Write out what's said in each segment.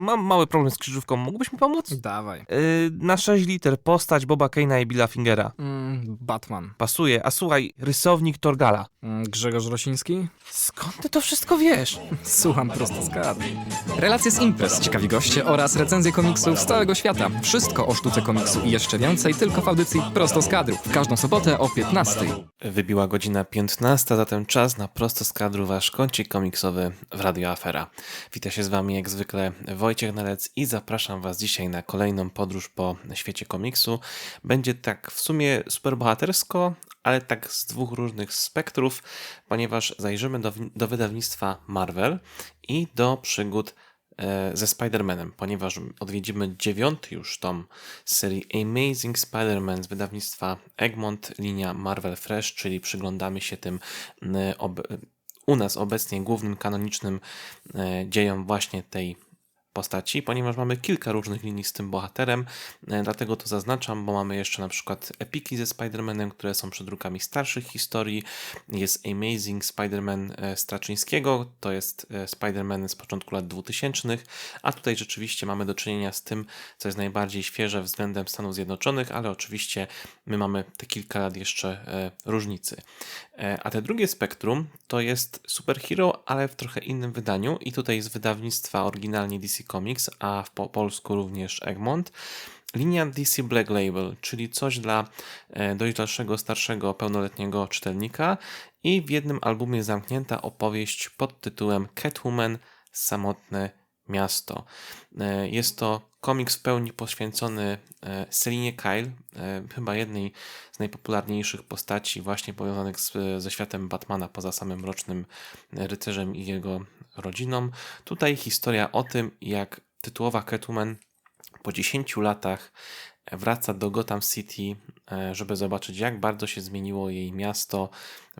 Mam mały problem z krzyżówką, mógłbyś mi pomóc? Dawaj. Yy, na 6 liter postać Boba Kane'a i Billa Fingera. Mm, Batman. Pasuje, a słuchaj, rysownik Torgala. Mm, Grzegorz Rosiński? Skąd ty to wszystko wiesz? Słucham prosto z. Relacje z imprez, ciekawi goście oraz recenzje komiksów z całego świata. Wszystko o sztuce komiksu i jeszcze więcej tylko w audycji prosto z kadru. W każdą sobotę o 15. Wybiła godzina 15, zatem czas na prosto z kadru wasz kącik komiksowy w Radio Afera. Witam się z wami jak zwykle Wojciech Nalec i zapraszam was dzisiaj na kolejną podróż po świecie komiksu. Będzie tak w sumie superbohatersko, ale tak z dwóch różnych spektrów, ponieważ zajrzymy do, do wydawnictwa Marvel i do przygód e, ze Spider-Manem, ponieważ odwiedzimy dziewiąty już tom serii Amazing Spider-Man z wydawnictwa Egmont, linia Marvel Fresh, czyli przyglądamy się tym ob, u nas obecnie głównym kanonicznym e, dziejom właśnie tej postaci, ponieważ mamy kilka różnych linii z tym bohaterem, e, dlatego to zaznaczam, bo mamy jeszcze na przykład epiki ze Spider-Manem, które są przedrukami starszych historii, jest Amazing Spider-Man e, Straczyńskiego, to jest e, Spider-Man z początku lat 2000, a tutaj rzeczywiście mamy do czynienia z tym, co jest najbardziej świeże względem Stanów Zjednoczonych, ale oczywiście my mamy te kilka lat jeszcze różnicy. A te drugie spektrum to jest superhero, ale w trochę innym wydaniu i tutaj z wydawnictwa oryginalnie DC Comics, a w po polsku również Egmont. Linia DC Black Label, czyli coś dla e, dojrzalszego, starszego, pełnoletniego czytelnika i w jednym albumie zamknięta opowieść pod tytułem Catwoman Samotne Miasto. E, jest to komiks w pełni poświęcony e, Selinie Kyle, chyba jednej z najpopularniejszych postaci właśnie powiązanych z, ze światem Batmana poza samym Mrocznym Rycerzem i jego rodziną. Tutaj historia o tym, jak tytułowa Catwoman po 10 latach wraca do Gotham City, e, żeby zobaczyć, jak bardzo się zmieniło jej miasto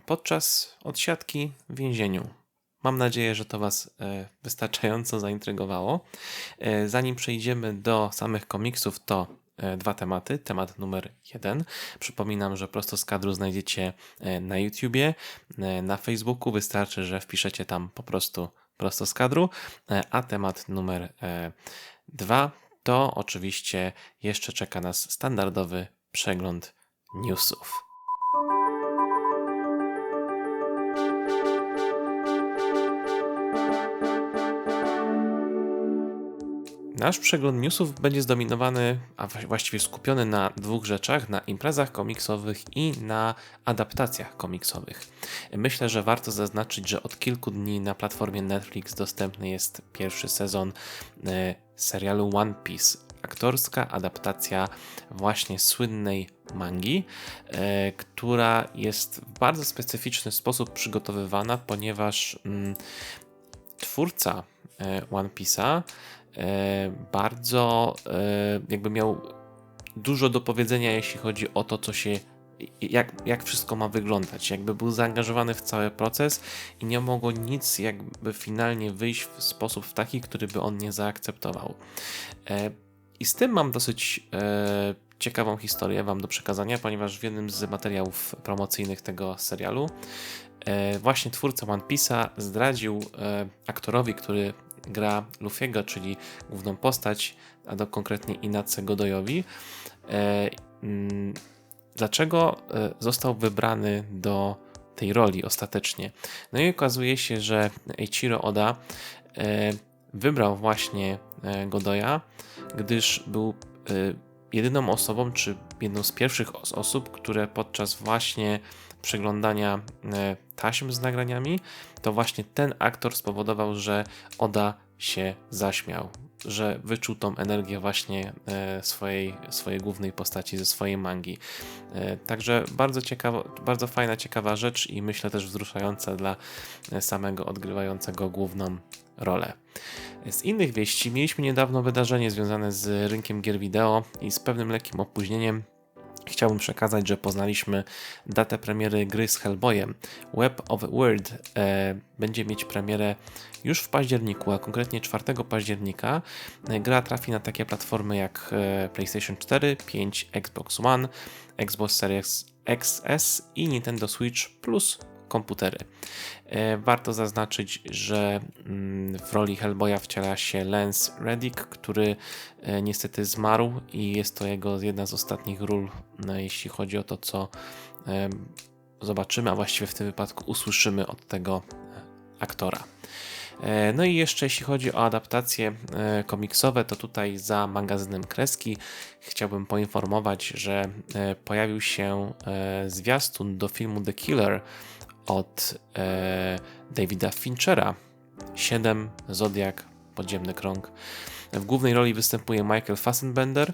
podczas odsiadki w więzieniu. Mam nadzieję, że to Was e, wystarczająco zaintrygowało. E, zanim przejdziemy do samych komiksów, to dwa tematy. Temat numer jeden. Przypominam, że prosto z kadru znajdziecie na YouTubie, na Facebooku. Wystarczy, że wpiszecie tam po prostu prosto z kadru. E, a temat numer e, dwa to oczywiście jeszcze czeka nas standardowy przegląd newsów. Nasz przegląd newsów będzie zdominowany, a właściwie skupiony na dwóch rzeczach: na imprezach komiksowych i na adaptacjach komiksowych. Myślę, że warto zaznaczyć, że od kilku dni na platformie Netflix dostępny jest pierwszy sezon e, serialu One Piece. Aktorska adaptacja właśnie słynnej mangi, e, która jest w bardzo specyficzny sposób przygotowywana, ponieważ mm, twórca e, One Piece'a bardzo e, jakby miał dużo do powiedzenia, jeśli chodzi o to, co się jak, jak wszystko ma wyglądać. Jakby był zaangażowany w cały proces i nie mogło nic jakby finalnie wyjść w sposób taki, który by on nie zaakceptował. E, I z tym mam dosyć ciekawą historię Wam do przekazania, ponieważ w jednym z materiałów promocyjnych tego serialu właśnie twórca One Piece'a zdradził aktorowi, który gra Luffy'ego, czyli główną postać, a do konkretnie Inace Godoyowi. E, mm, dlaczego e, został wybrany do tej roli ostatecznie? No i okazuje się, że Eiichiro Oda e, wybrał właśnie Godoya, gdyż był jedyną osobą, czy jedną z pierwszych osób, które podczas właśnie przeglądania e, taśm z nagraniami, to właśnie ten aktor spowodował, że Oda się zaśmiał, że wyczuł tą energię właśnie e, swojej, swojej głównej postaci ze swojej mangi. E, także bardzo ciekawa, bardzo fajna, ciekawa rzecz i myślę też wzruszająca dla samego odgrywającego główną rolę. Z innych wieści mieliśmy niedawno wydarzenie związane z rynkiem gier wideo i z pewnym lekkim opóźnieniem Chciałbym przekazać, że poznaliśmy datę premiery gry z Hellboyem. Web of Word e, będzie mieć premierę już w październiku, a konkretnie 4 października. E, gra trafi na takie platformy jak e, PlayStation 4, 5, Xbox One, Xbox Series XS i Nintendo Switch plus komputery. E, Warto zaznaczyć, że mm, w roli Hellboya wciela się Lance Reddick, który e, niestety zmarł i jest to jego jedna z ostatnich ról, no, jeśli chodzi o to, co e, zobaczymy, a właściwie w tym wypadku usłyszymy od tego aktora. No i jeszcze jeśli chodzi o adaptacje komiksowe, to tutaj za magazynem Kreski chciałbym poinformować, że pojawił się zwiastun do filmu The Killer od e, Davida Finchera. 7, Zodiak, Podziemny Krąg. W głównej roli występuje Michael Fassbender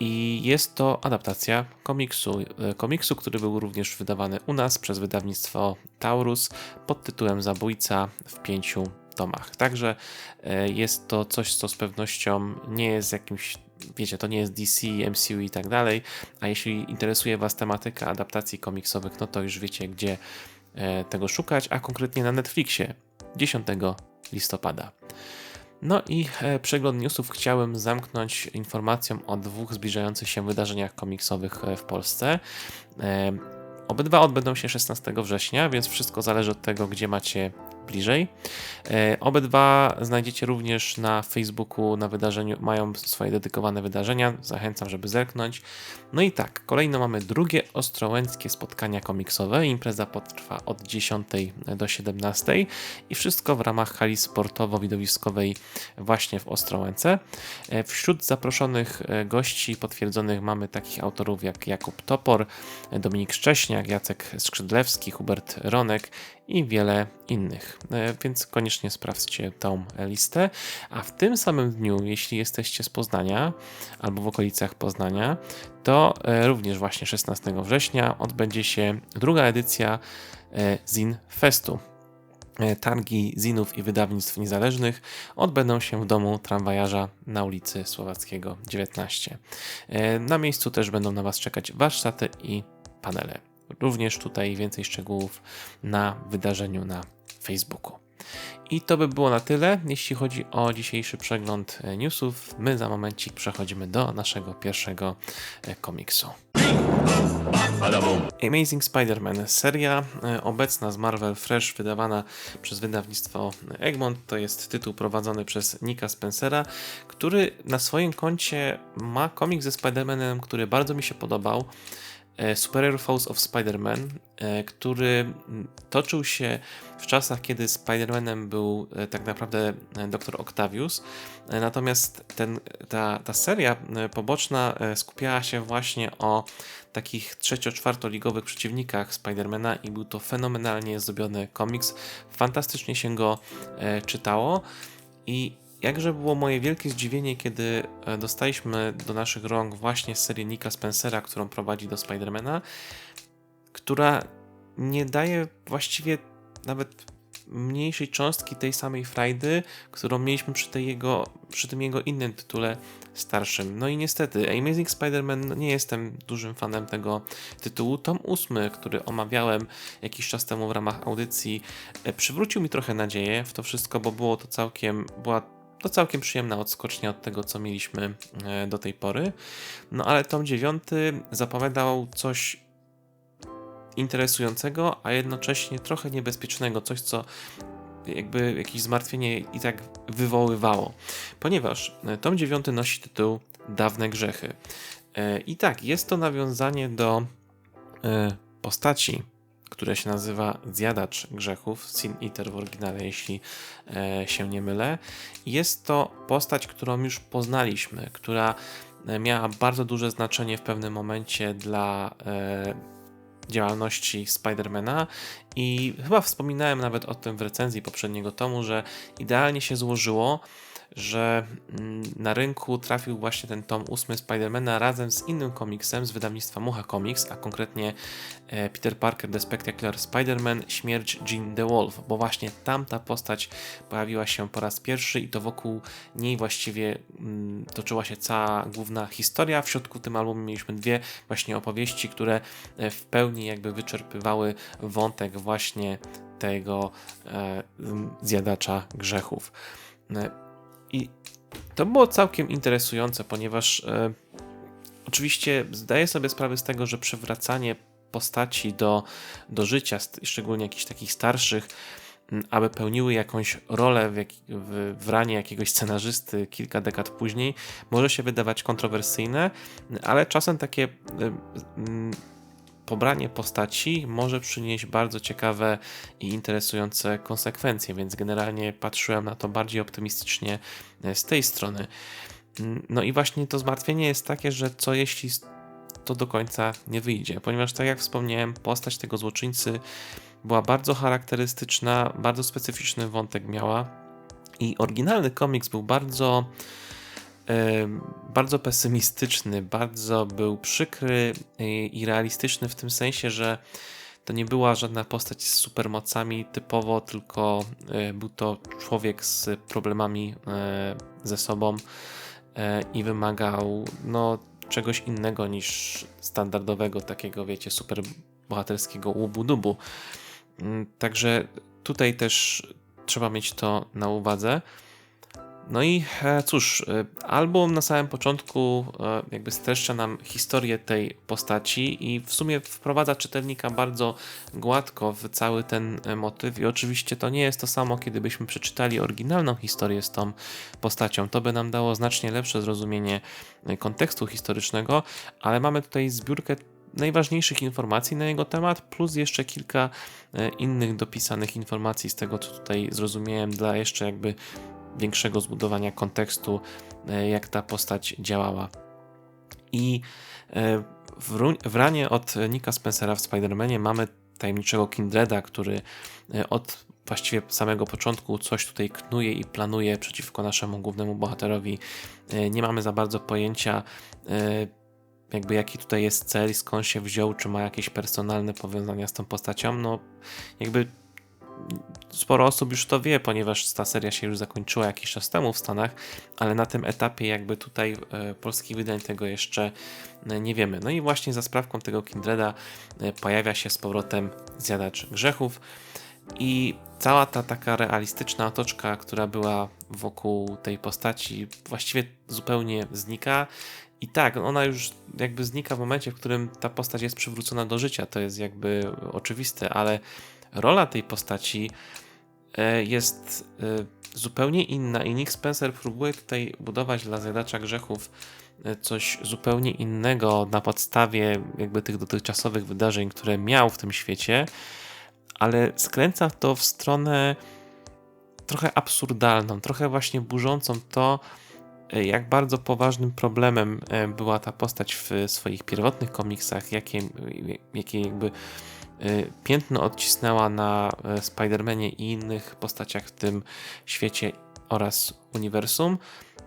i jest to adaptacja komiksu, e, komiksu, który był również wydawany u nas przez wydawnictwo Taurus pod tytułem Zabójca w pięciu tomach. Także e, jest to coś, co z pewnością nie jest jakimś, wiecie, to nie jest DC, MCU i tak dalej, a jeśli interesuje Was tematyka adaptacji komiksowych, no to już wiecie, gdzie tego szukać, a konkretnie na Netflixie 10 listopada. No i e, przegląd newsów chciałem zamknąć informacją o dwóch zbliżających się wydarzeniach komiksowych e, w Polsce. E, Obydwa odbędą się 16 września, więc wszystko zależy od tego, gdzie macie bliżej. E, Obydwa znajdziecie również na Facebooku, na wydarzeniu, mają swoje dedykowane wydarzenia. Zachęcam, żeby zerknąć. No i tak, kolejno mamy drugie ostrołęckie spotkania komiksowe. Impreza potrwa od 10 do 17 i wszystko w ramach hali sportowo-widowiskowej właśnie w Ostrołęce. E, Wśród zaproszonych e, gości potwierdzonych mamy takich autorów jak Jakub Topor, Dominik Szcześniak, Jacek Skrzydlewski, Hubert Ronek i wiele innych. E, Więc koniecznie sprawdźcie tą listę. A w tym samym dniu, jeśli jesteście z Poznania albo w okolicach Poznania, to e, również właśnie 16 września odbędzie się druga edycja e, Zin Festu. Targi zinów i wydawnictw niezależnych odbędą się w domu tramwajarza na ulicy Słowackiego 19. E, Na miejscu też będą na Was czekać warsztaty i panele. Również tutaj więcej szczegółów na wydarzeniu na Facebooku. I to by było na tyle, jeśli chodzi o dzisiejszy przegląd e, newsów. My za momencik przechodzimy do naszego pierwszego e, komiksu. Amazing Spider-Man, seria e, obecna z Marvel Fresh, wydawana przez wydawnictwo Egmont. To jest tytuł prowadzony przez Nika Spencera, który na swoim koncie ma komiks ze Spider-Manem, który bardzo mi się podobał. E, Superior Foes of Spider-Man, e, który toczył się w czasach, kiedy Spider-Manem był e, tak naprawdę dr Octavius. Natomiast ten, ta, ta seria poboczna skupiała się właśnie o takich trzecio-czwartoligowych przeciwnikach Spidermana i był to fenomenalnie zrobiony komiks. Fantastycznie się go czytało i jakże było moje wielkie zdziwienie, kiedy e, dostaliśmy do naszych rąk właśnie serię Nika Spencera, którą prowadzi do Spidermana, która nie daje właściwie nawet mniejszej cząstki tej samej frajdy, którą mieliśmy przy, tej jego, przy tym jego innym tytule starszym. No i niestety, Amazing Spider-Man, no nie jestem dużym fanem tego tytułu. Tom ósmy, który omawiałem jakiś czas temu w ramach audycji, e, przywrócił mi trochę nadzieję w to wszystko, bo było to całkiem, była to całkiem przyjemna odskocznia od tego, co mieliśmy e, do tej pory. No ale tom dziewiąty zapowiadał coś interesującego, a jednocześnie trochę niebezpiecznego, coś co jakby jakieś zmartwienie i tak wywoływało. Ponieważ e, tom dziewiąty nosi tytuł Dawne grzechy. E, I tak, jest to nawiązanie do postaci, która się nazywa Zjadacz Grzechów, Sin Eater w oryginale, jeśli e, się nie mylę. Jest to postać, którą już poznaliśmy, która e, miała bardzo duże znaczenie w pewnym momencie dla e, działalności Spidermana i chyba wspominałem nawet o tym w recenzji poprzedniego tomu, że idealnie się złożyło, że mm, na rynku trafił właśnie ten tom 8 Spidermana razem z innym komiksem z wydawnictwa Mucha Comics, a konkretnie e, Peter Parker The Spectacular Spider-Man Śmierć Jean the Wolf, bo właśnie tamta postać pojawiła się po raz pierwszy i to wokół niej właściwie mm, toczyła się cała główna historia. W środku tym albumie mieliśmy dwie właśnie opowieści, które e, w pełni jakby wyczerpywały wątek właśnie tego e, zjadacza grzechów. E, I to było całkiem interesujące, ponieważ e, oczywiście zdaję sobie sprawę z tego, że przywracanie postaci do, do życia, szczególnie jakichś takich starszych, aby pełniły jakąś rolę w, jak, w, w ranie jakiegoś scenarzysty kilka dekad później, może się wydawać kontrowersyjne, ale czasem takie mm, pobranie postaci może przynieść bardzo ciekawe i interesujące konsekwencje, więc generalnie patrzyłem na to bardziej optymistycznie e, z tej strony. Mm, No i właśnie to zmartwienie jest takie, że co jeśli to do końca nie wyjdzie, ponieważ tak jak wspomniałem, postać tego złoczyńcy była bardzo charakterystyczna, bardzo specyficzny wątek miała i oryginalny komiks był bardzo bardzo pesymistyczny, bardzo był przykry i, realistyczny w tym sensie, że to nie była żadna postać z supermocami typowo, tylko e, był to człowiek z problemami e, ze sobą e, i wymagał no, czegoś innego niż standardowego takiego, wiecie, super bohaterskiego łubu-dubu. Mm, Także tutaj też trzeba mieć to na uwadze. No i e, cóż, e, album na samym początku e, jakby streszcza nam historię tej postaci i w sumie wprowadza czytelnika bardzo gładko w cały ten motyw i oczywiście to nie jest to samo, kiedy byśmy przeczytali oryginalną historię z tą postacią. To by nam dało znacznie lepsze zrozumienie kontekstu historycznego, ale mamy tutaj zbiórkę najważniejszych informacji na jego temat, plus jeszcze kilka innych dopisanych informacji z tego, co tutaj zrozumiałem, dla jeszcze jakby większego zbudowania kontekstu, e, jak ta postać działała. I e, w, w ranie od Nika Spencera w Spider-Manie mamy tajemniczego Kindreda, który e, od właściwie samego początku coś tutaj knuje i planuje przeciwko naszemu głównemu bohaterowi. Nie mamy za bardzo pojęcia, jakby jaki tutaj jest cel, skąd się wziął, czy ma jakieś personalne powiązania z tą postacią. No, jakby sporo osób już to wie, ponieważ ta seria się już zakończyła jakiś czas temu w Stanach, ale na tym etapie jakby tutaj e, polskich wydań tego jeszcze e, nie wiemy. No i właśnie za sprawką tego Kindreda e, pojawia się z powrotem Zjadacz Grzechów i cała ta taka realistyczna otoczka, która była wokół tej postaci właściwie zupełnie znika i tak, ona już jakby znika w momencie, w którym ta postać jest przywrócona do życia, to jest jakby oczywiste, ale rola tej postaci e, jest e, zupełnie inna i Nick Spencer próbuje tutaj budować dla zjadacza grzechów e, coś zupełnie innego na podstawie jakby tych dotychczasowych wydarzeń, które miał w tym świecie, ale skręca to w stronę trochę absurdalną, trochę właśnie burzącą to, jak bardzo poważnym problemem była ta postać w swoich pierwotnych komiksach, jakie, jakie jakby piętno odcisnęła na e, Spider-Manie i innych postaciach w tym świecie oraz uniwersum,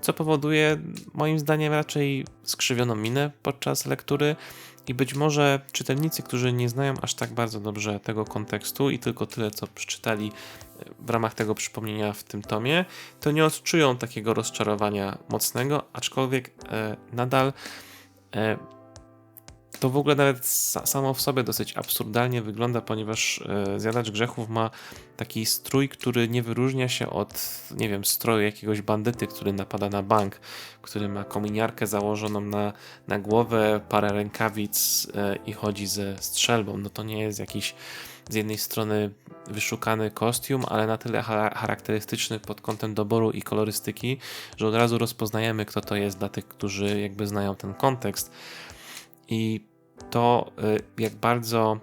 co powoduje moim zdaniem raczej skrzywioną minę podczas lektury i być może czytelnicy, którzy nie znają aż tak bardzo dobrze tego kontekstu i tylko tyle, co przeczytali e, w ramach tego przypomnienia w tym tomie, to nie odczują takiego rozczarowania mocnego, aczkolwiek nadal to w ogóle nawet sa- samo w sobie dosyć absurdalnie wygląda, ponieważ e, Zjadacz Grzechów ma taki strój, który nie wyróżnia się od, nie wiem, stroju jakiegoś bandyty, który napada na bank, który ma kominiarkę założoną na, na głowę, parę rękawic e, i chodzi ze strzelbą. No to nie jest jakiś z jednej strony wyszukany kostium, ale na tyle cha- charakterystyczny pod kątem doboru i kolorystyki, że od razu rozpoznajemy, kto to jest dla tych, którzy jakby znają ten kontekst. I to, y, jak bardzo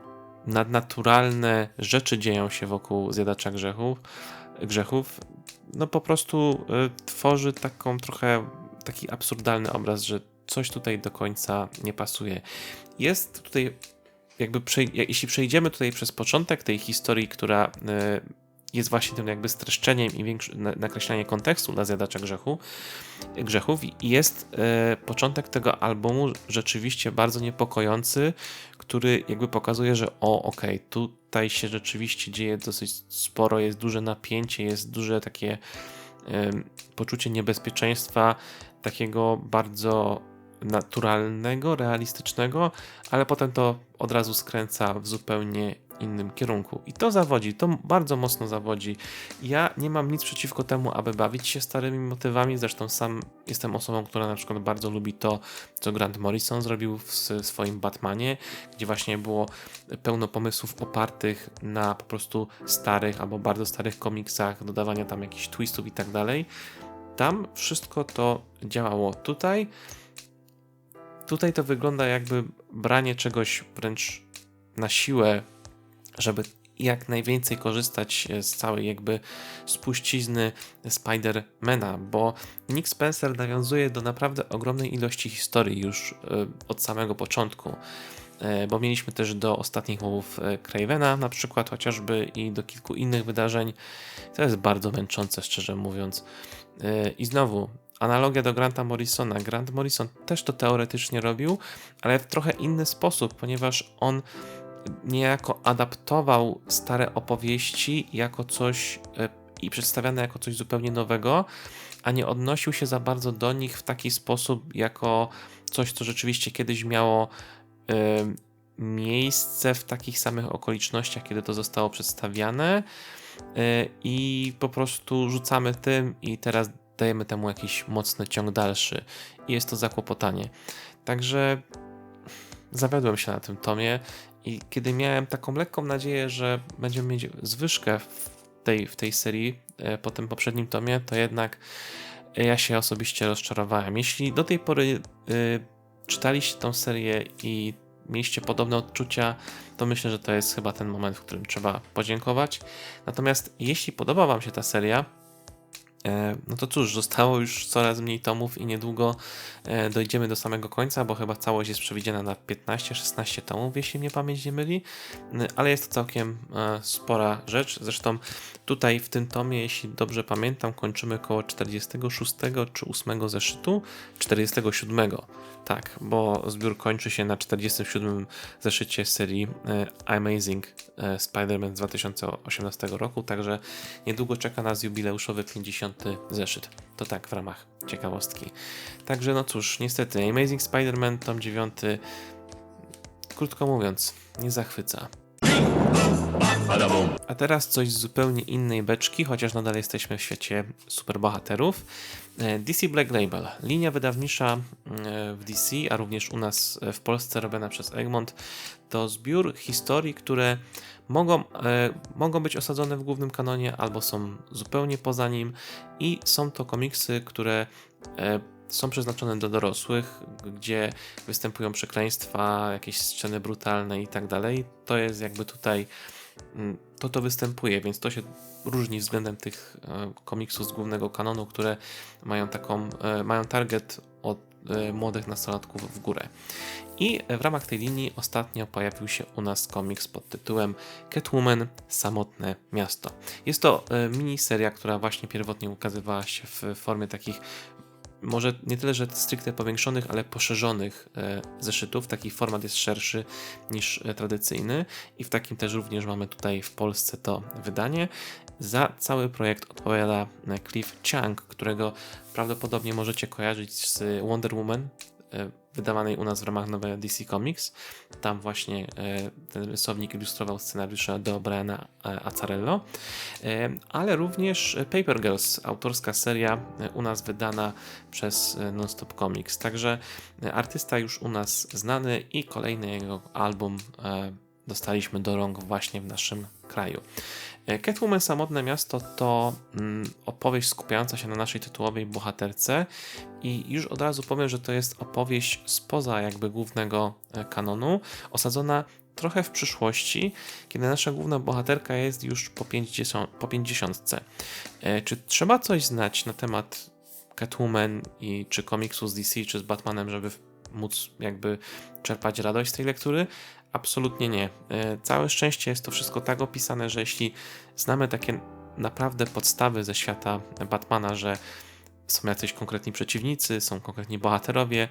nadnaturalne rzeczy dzieją się wokół zjadacza grzechów, grzechów no po prostu y, tworzy taką trochę taki absurdalny obraz, że coś tutaj do końca nie pasuje. Jest tutaj jakby, jeśli przejdziemy tutaj przez początek tej historii, która y, jest właśnie tym jakby streszczeniem i większy, na- nakreślanie kontekstu dla zjadacza grzechu, grzechów i jest e, początek tego albumu rzeczywiście bardzo niepokojący, który jakby pokazuje, że o, okej, tutaj się rzeczywiście dzieje dosyć sporo, jest duże napięcie, jest duże takie poczucie niebezpieczeństwa, takiego bardzo naturalnego, realistycznego, ale potem to od razu skręca w zupełnie innym kierunku. I to zawodzi, to bardzo mocno zawodzi. Ja nie mam nic przeciwko temu, aby bawić się starymi motywami. Zresztą sam jestem osobą, która na przykład bardzo lubi to, co Grant Morrison zrobił w swoim Batmanie, gdzie właśnie było pełno pomysłów opartych na po prostu starych albo bardzo starych komiksach, dodawania tam jakichś twistów i tak dalej. Tam wszystko to działało. Tutaj tutaj to wygląda jakby branie czegoś wręcz na siłę, żeby jak najwięcej korzystać z całej jakby spuścizny Spidermana, bo Nick Spencer nawiązuje do naprawdę ogromnej ilości historii już e, od samego początku. E, bo mieliśmy też do ostatnich mowów e, Cravena na przykład chociażby i do kilku innych wydarzeń. To jest bardzo męczące, szczerze mówiąc. I znowu, analogia do Granta Morrisona. Grant Morrison też to teoretycznie robił, ale w trochę inny sposób, ponieważ on niejako adaptował stare opowieści jako coś e, i przedstawiane jako coś zupełnie nowego, a nie odnosił się za bardzo do nich w taki sposób, jako coś, co rzeczywiście kiedyś miało y, miejsce w takich samych okolicznościach, kiedy to zostało przedstawiane. Y, I po prostu rzucamy tym, i teraz dajemy temu jakiś mocny ciąg dalszy. I jest to zakłopotanie. Także zawiodłem się na tym tomie i kiedy miałem taką lekką nadzieję, że będziemy mieć zwyżkę w tej, w tej serii e, po tym poprzednim tomie, to jednak ja się osobiście rozczarowałem. Jeśli do tej pory y, czytaliście tą serię i mieliście podobne odczucia, to myślę, że to jest chyba ten moment, w którym trzeba podziękować. Natomiast jeśli podoba Wam się ta seria, E, no to cóż, zostało już coraz mniej tomów i niedługo e, dojdziemy do samego końca, bo chyba całość jest przewidziana na 15-16 tomów, jeśli mnie pamięć nie myli, e, ale jest to całkiem spora rzecz. Zresztą tutaj w tym tomie, jeśli dobrze pamiętam, kończymy około 46 czy 8 zeszytu, 47. Tak, bo zbiór kończy się na 47 zeszycie serii Amazing Spider-Man z 2018 roku, także niedługo czeka nas jubileuszowy 50 zeszyt. To tak w ramach ciekawostki. Także no cóż, niestety Amazing Spider-Man tom 9 krótko mówiąc, nie zachwyca. A teraz coś z zupełnie innej beczki, chociaż nadal jesteśmy w świecie superbohaterów. E, DC Black Label, linia wydawnicza e, w DC, a również u nas w Polsce robiona przez Egmont, to zbiór historii, które mogą, e, mogą być osadzone w głównym kanonie albo są zupełnie poza nim i są to komiksy, które e, są przeznaczone do dorosłych, gdzie występują przekleństwa, jakieś sceny brutalne i tak dalej. To jest jakby tutaj mm, to to występuje, więc to się różni względem tych e, komiksów z głównego kanonu, które mają taką, e, mają target młodych nastolatków w górę. I w ramach tej linii ostatnio pojawił się u nas komiks pod tytułem Catwoman Samotne Miasto. Jest to miniseria, która właśnie pierwotnie ukazywała się w formie takich może nie tyle, że stricte powiększonych, ale poszerzonych e, zeszytów. Taki format jest szerszy niż tradycyjny i w takim też również mamy tutaj w Polsce to wydanie. Za cały projekt odpowiada e, Cliff Chang, którego prawdopodobnie możecie kojarzyć z Wonder Woman wydawanej u nas w ramach nowej DC Comics. Tam właśnie e, ten rysownik ilustrował scenariusze do Briana e, Azzarello, e, ale również Paper Girls, autorska seria u nas wydana przez Nonstop Comics. Także artysta już u nas znany i kolejny jego album dostaliśmy do rąk właśnie w naszym kraju. E, Catwoman Samotne Miasto to mm, opowieść skupiająca się na naszej tytułowej bohaterce i już od razu powiem, że to jest opowieść spoza jakby głównego e, kanonu, osadzona trochę w przyszłości, kiedy nasza główna bohaterka jest już po 50. Po 50. E, czy trzeba coś znać na temat Catwoman i czy komiksu z DC, czy z Batmanem, żeby móc jakby czerpać radość z tej lektury? Absolutnie nie. E, całe szczęście jest to wszystko tak opisane, że jeśli znamy takie naprawdę podstawy ze świata Batmana, że są jacyś konkretni przeciwnicy, są konkretni bohaterowie,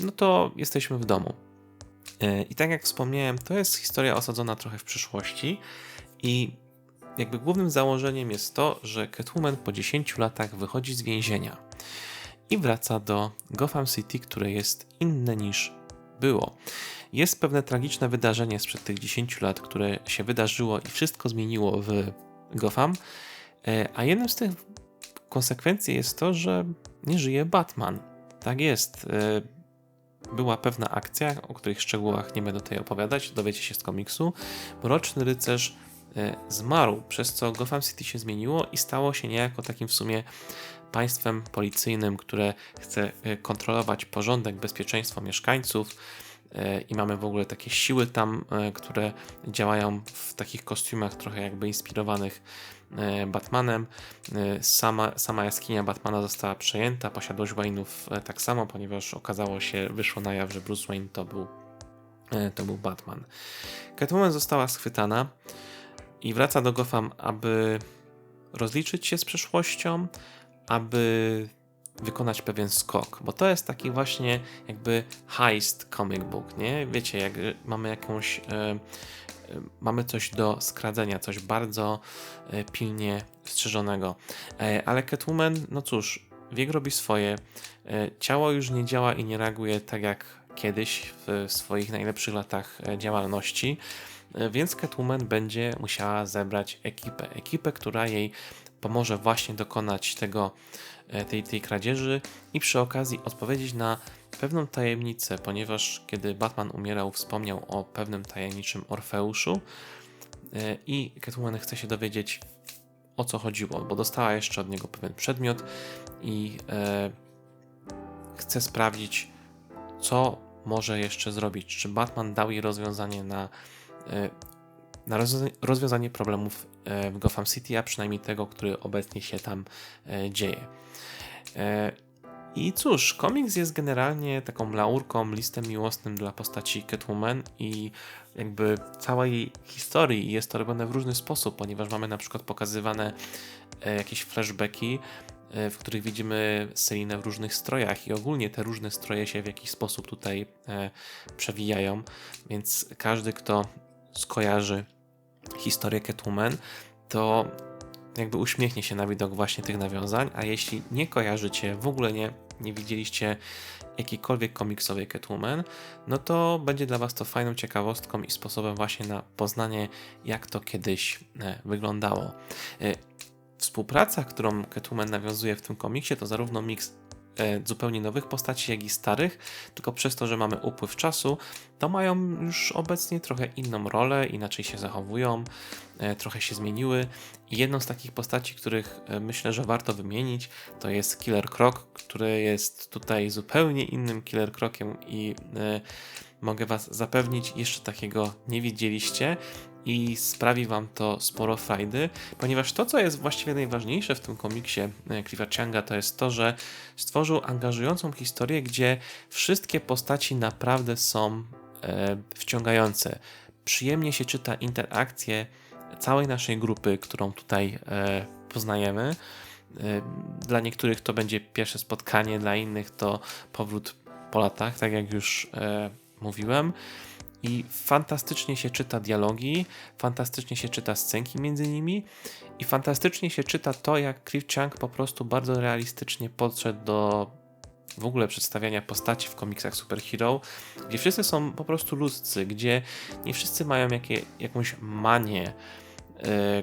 no to jesteśmy w domu. E, I tak jak wspomniałem, to jest historia osadzona trochę w przyszłości i jakby głównym założeniem jest to, że Catwoman po 10 latach wychodzi z więzienia i wraca do Gotham City, które jest inne niż było. Jest pewne tragiczne wydarzenie sprzed tych 10 lat, które się wydarzyło i wszystko zmieniło w Gotham, e, a jednym z tych konsekwencji jest to, że nie żyje Batman. Tak jest. e, Była pewna akcja, o których szczegółach nie będę tutaj opowiadać, dowiecie się z komiksu. Mroczny rycerz e, zmarł, przez co Gotham City się zmieniło i stało się niejako takim w sumie państwem policyjnym, które chce kontrolować porządek, bezpieczeństwo mieszkańców. E, I mamy w ogóle takie siły tam, e, które działają w takich kostiumach trochę jakby inspirowanych e, Batmanem. Sama, sama jaskinia Batmana została przejęta, posiadłość Wayne'ów tak samo, ponieważ okazało się, wyszło na jaw, że Bruce Wayne to był, to był Batman. Catwoman została schwytana i wraca do Gotham, aby rozliczyć się z przeszłością, aby wykonać pewien skok, bo to jest taki właśnie jakby heist comic book, nie? Wiecie, jak mamy jakąś e, e, mamy coś do skradzenia, coś bardzo e, pilnie strzeżonego. Ale Catwoman, no cóż, wiek robi swoje. Ciało już nie działa i nie reaguje tak jak kiedyś w swoich najlepszych latach działalności. E, Więc Catwoman będzie musiała zebrać ekipę. Ekipę, która jej pomoże właśnie dokonać tego, e, tej, tej kradzieży i przy okazji odpowiedzieć na pewną tajemnicę, ponieważ kiedy Batman umierał, wspomniał o pewnym tajemniczym Orfeuszu e, i Catwoman chce się dowiedzieć o co chodziło, bo dostała jeszcze od niego pewien przedmiot i chce sprawdzić, co może jeszcze zrobić. Czy Batman dał jej rozwiązanie na, na rozwiąza- rozwiązanie problemów e, w Gotham City, a przynajmniej tego, który obecnie się tam e, dzieje. E, I cóż, komiks jest generalnie taką laurką, listem miłosnym dla postaci Catwoman i jakby całej historii jest to robione w różny sposób, ponieważ mamy na przykład pokazywane e, jakieś flashbacki, e, w których widzimy Selinę w różnych strojach i ogólnie te różne stroje się w jakiś sposób tutaj e, przewijają, więc każdy, kto skojarzy historię Catwoman, to jakby uśmiechnie się na widok właśnie tych nawiązań, a jeśli nie kojarzycie, w ogóle nie, nie widzieliście jakiejkolwiek komiksowej Catwoman, no to będzie dla Was to fajną ciekawostką i sposobem właśnie na poznanie, jak to kiedyś e, wyglądało. E, Współpraca, którą Catwoman nawiązuje w tym komiksie, to zarówno miks zupełnie nowych postaci, jak i starych, tylko przez to, że mamy upływ czasu, to mają już obecnie trochę inną rolę, inaczej się zachowują, e, trochę się zmieniły. Jedną z takich postaci, których e, myślę, że warto wymienić, to jest Killer Croc, który jest tutaj zupełnie innym Killer Crociem i e, mogę Was zapewnić, jeszcze takiego nie widzieliście i sprawi Wam to sporo frajdy, ponieważ to, co jest właściwie najważniejsze w tym komiksie e, Cliffa Changa, to jest to, że stworzył angażującą historię, gdzie wszystkie postaci naprawdę są e, wciągające. Przyjemnie się czyta interakcje całej naszej grupy, którą tutaj e, poznajemy. E, Dla niektórych to będzie pierwsze spotkanie, dla innych to powrót po latach, tak jak już e, mówiłem. I fantastycznie się czyta dialogi, fantastycznie się czyta scenki między nimi i fantastycznie się czyta to, jak Cliff Chang po prostu bardzo realistycznie podszedł do w ogóle przedstawiania postaci w komiksach superhero, gdzie wszyscy są po prostu ludzcy, gdzie nie wszyscy mają jakie, jakąś manię, e,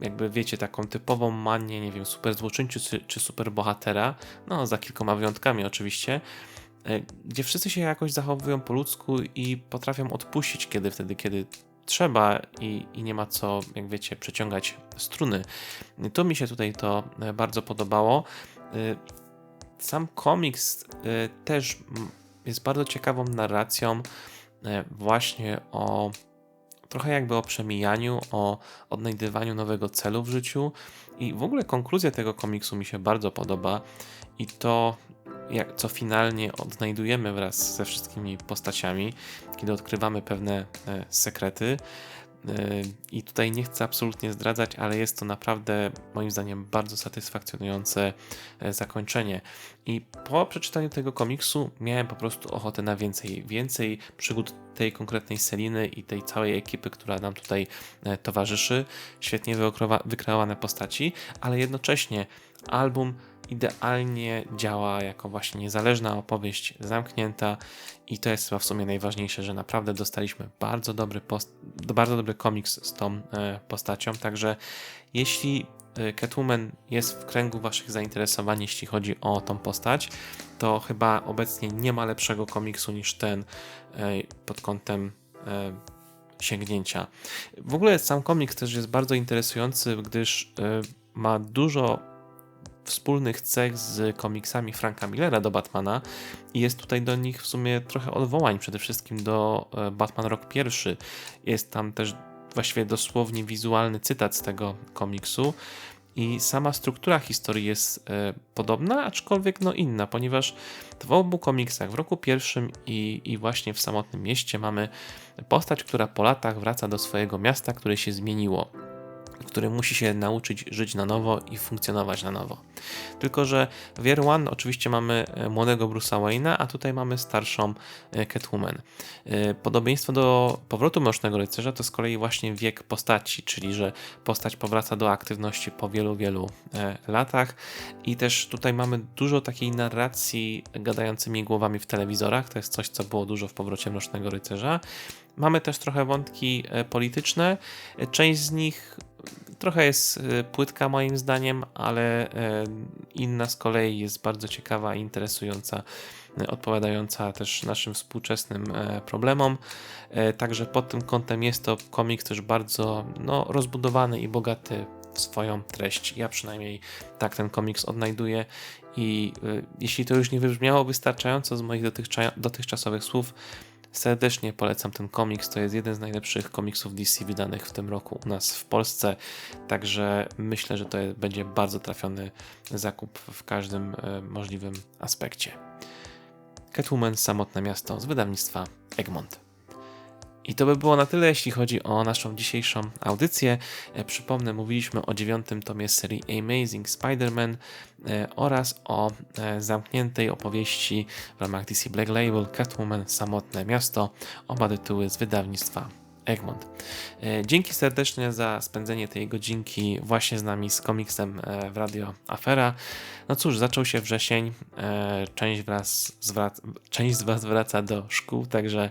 jakby wiecie, taką typową manię, nie wiem, super złoczyńcy czy, czy super bohatera, no za kilkoma wyjątkami oczywiście, gdzie wszyscy się jakoś zachowują po ludzku i potrafią odpuścić kiedy wtedy, kiedy trzeba i, i nie ma co, jak wiecie, przeciągać struny. To mi się tutaj to e, bardzo podobało. E, Sam komiks e, też jest bardzo ciekawą narracją e, właśnie o trochę jakby o przemijaniu, o odnajdywaniu nowego celu w życiu i w ogóle konkluzja tego komiksu mi się bardzo podoba i to jak, co finalnie odnajdujemy wraz ze wszystkimi postaciami, kiedy odkrywamy pewne e, sekrety. E, I tutaj nie chcę absolutnie zdradzać, ale jest to naprawdę moim zdaniem bardzo satysfakcjonujące e, zakończenie. I po przeczytaniu tego komiksu miałem po prostu ochotę na więcej, więcej przygód tej konkretnej Seliny i tej całej ekipy, która nam tutaj towarzyszy. Świetnie wykreowane postaci, ale jednocześnie album idealnie działa jako właśnie niezależna opowieść zamknięta i to jest chyba w sumie najważniejsze, że naprawdę dostaliśmy bardzo dobry, post- bardzo dobry komiks z tą e, postacią, także jeśli e, Catwoman jest w kręgu waszych zainteresowań, jeśli chodzi o tą postać, to chyba obecnie nie ma lepszego komiksu niż ten e, pod kątem sięgnięcia. W ogóle sam komiks też jest bardzo interesujący, gdyż ma dużo wspólnych cech z komiksami Franka Millera do Batmana i jest tutaj do nich w sumie trochę odwołań, przede wszystkim do e, Batman Rok pierwszy. Jest tam też właściwie dosłownie wizualny cytat z tego komiksu i sama struktura historii jest e, podobna, aczkolwiek no inna, ponieważ w obu komiksach, w roku pierwszym i, i właśnie w samotnym mieście mamy postać, która po latach wraca do swojego miasta, które się zmieniło który musi się nauczyć żyć na nowo i funkcjonować na nowo. Tylko, że w Year One oczywiście mamy e, młodego Bruce'a Wayne'a, a tutaj mamy starszą e, Catwoman. E, Podobieństwo do powrotu Mrocznego Rycerza to z kolei właśnie wiek postaci, czyli że postać powraca do aktywności po wielu, wielu latach i też tutaj mamy dużo takiej narracji gadającymi głowami w telewizorach, to jest coś, co było dużo w powrocie Mrocznego Rycerza. Mamy też trochę wątki polityczne, część z nich trochę jest e, płytka moim zdaniem, ale e, inna z kolei jest bardzo ciekawa i interesująca, e, odpowiadająca też naszym współczesnym problemom. Także pod tym kątem jest to komiks też bardzo no, rozbudowany i bogaty w swoją treść. Ja przynajmniej tak ten komiks odnajduję i jeśli to już nie wybrzmiało wystarczająco z moich dotychcza- dotychczasowych słów, Serdecznie polecam ten komiks. To jest jeden z najlepszych komiksów DC wydanych w tym roku u nas w Polsce. Także myślę, że to będzie bardzo trafiony zakup w każdym e, możliwym aspekcie. Catwoman Samotne Miasto z wydawnictwa Egmont. I to by było na tyle, jeśli chodzi o naszą dzisiejszą audycję. E, Przypomnę, mówiliśmy o dziewiątym tomie serii Amazing Spider-Man e, oraz o e, zamkniętej opowieści w ramach DC Black Label Catwoman Samotne Miasto. Oba tytuły z wydawnictwa Egmont. E, Dzięki serdecznie za spędzenie tej godzinki właśnie z nami z komiksem e, w Radio Afera. No cóż, zaczął się wrzesień, e, część, wraz część z Was wraca do szkół, także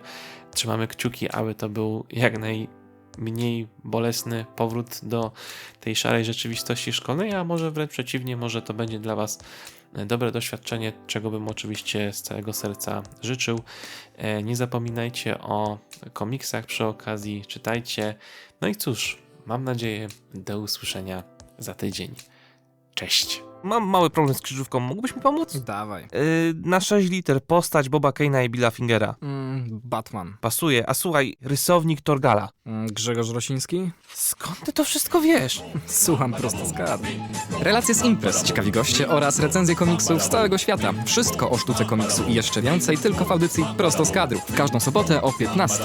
trzymamy kciuki, aby to był jak najmniej bolesny powrót do tej szarej rzeczywistości szkolnej, a może wręcz przeciwnie, może to będzie dla Was dobre doświadczenie, czego bym oczywiście z całego serca życzył. E, Nie zapominajcie o komiksach przy okazji, czytajcie. No i cóż, mam nadzieję, do usłyszenia za tydzień. Cześć. Mam mały problem z krzyżówką, mógłbyś mi pomóc? Dawaj. Yy, na 6 liter postać Boba Kane'a i Billa Fingera. Mm, Batman. Pasuje, a słuchaj, rysownik Torgala. Mm, Grzegorz Rosiński? Skąd ty to wszystko wiesz? Słucham prosto z kadry. Relacje z imprez, ciekawi goście oraz recenzje komiksów z całego świata. Wszystko o sztuce komiksu i jeszcze więcej tylko w audycji prosto z kadru. W każdą sobotę o 15.